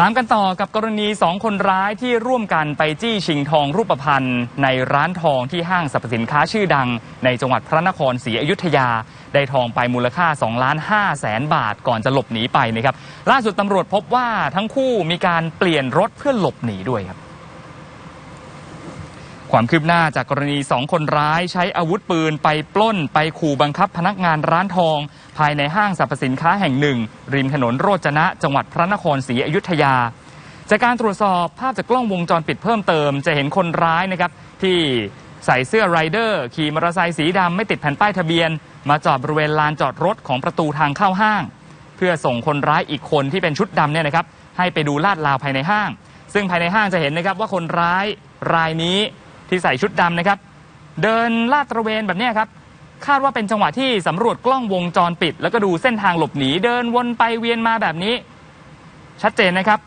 ตามกันต่อกับกรณีสองคนร้ายที่ร่วมกันไปจี้ชิงทองรูปพรรณในร้านทองที่ห้างสรรพสินค้าชื่อดัง ในจังหวัดพระนครศรีอยุธยา ได้ทองไปมูลค่า2ล้าน5แสนบาทก่อนจะหลบหนีไปนะครับล่าสุดตำรวจพบว่าทั้งคู่มีการเปลี่ยนรถเพื่อหลบหนีด้วยครับ ความคืบหน้าจากกรณีสองคนร้ายใช้อาวุธปืนไปปล้นไปขู่บังคับพนักงานร้านทอง ภายในห้างสรรพสินค้าแห่งหนึ่ง ริมถนนโรจนะ จังหวัดพระนครศรีอยุธยา จากการตรวจสอบภาพจากกล้องวงจรปิดเพิ่มเติม จะเห็นคนร้ายนะครับที่ใส่เสื้อไรเดอร์ขี่มอเตอร์ไซค์สีดำไม่ติดแผ่นป้ายทะเบียน มาจอดบริเวณลานจอดรถของประตูทางเข้าห้าง เพื่อส่งคนร้ายอีกคนที่เป็นชุดดำเนี่ยนะครับให้ไปดูลาดราวภายในห้าง ซึ่งภายในห้างจะเห็นนะครับว่าคนร้ายรายนี้ ที่ใส่ชุดดำนะครับ เดินลาดตระเวนแบบนี้ครับ คาดว่าเป็นจังหวะที่สำรวจกล้องวงจรปิด แล้วก็ดูเส้นทางหลบหนีเดินวนไปเวียนมาแบบนี้ ชัดเจนนะครับ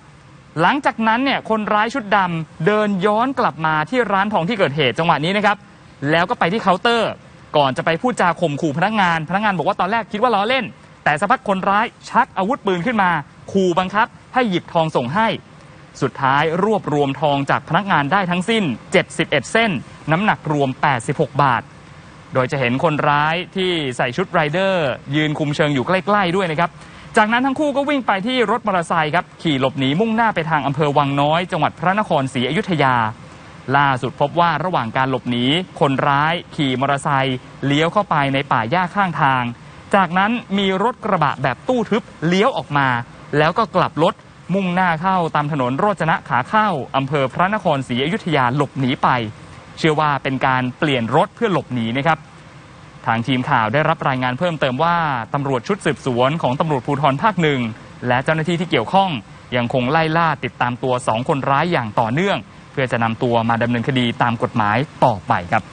หลังจากนั้นเนี่ยคนร้ายชุดดำเดินย้อนกลับมาที่ร้านทองที่เกิดเหตุจังหวะนี้นะครับ แล้วก็ไปที่เคาน์เตอร์ ก่อนจะไปพูดจาข่มขู่พนักงาน พนักงานบอกว่าตอนแรกคิดว่าล้อเล่น แต่สักพักคนร้ายชักอาวุธปืนขึ้นมา ขู่บังคับ ให้หยิบทองส่งให้ สุดท้ายรวบรวมทองจากพนักงานได้ทั้งสิ้น 71 เส้น น้ำหนักรวม 86 บาท โดยจะเห็นคนร้ายที่ใส่ชุดไรเดอร์ ยืนคุมเชิงอยู่ใกล้ ๆ ด้วยนะครับ จากนั้นทั้งคู่ก็วิ่งไปที่รถมอเตอร์ไซค์ครับขี่หลบหนีมุ่งหน้าไปทางอำเภอวังน้อย จังหวัดพระนครศรีอยุธยา ล่าสุดพบว่าระหว่างการหลบหนีคนร้ายขี่มอเตอร์ไซค์เลี้ยวเข้าไปในป่าหญ้าข้างทาง จากนั้นมีรถกระบะแบบตู้ทึบเลี้ยวออกมา แล้วก็กลับรถ มุ่งหน้าเข้าตามถนนโรจนะขาเข้าอำเภอพระนครศรีอยุธยาหลบหนีไป เชื่อว่าเป็นการเปลี่ยนรถเพื่อหลบหนีนะครับทางทีมข่าวได้รับรายงานเพิ่มเติมว่าตำรวจชุดสืบสวนของตำรวจภูธรภาคหนึ่งและเจ้าหน้าที่ที่เกี่ยวข้อง ยังคงไล่ล่าติดตามตัวสองคนร้ายอย่างต่อเนื่อง เพื่อจะนำตัวมาดำเนินคดีตามกฎหมายต่อไปครับ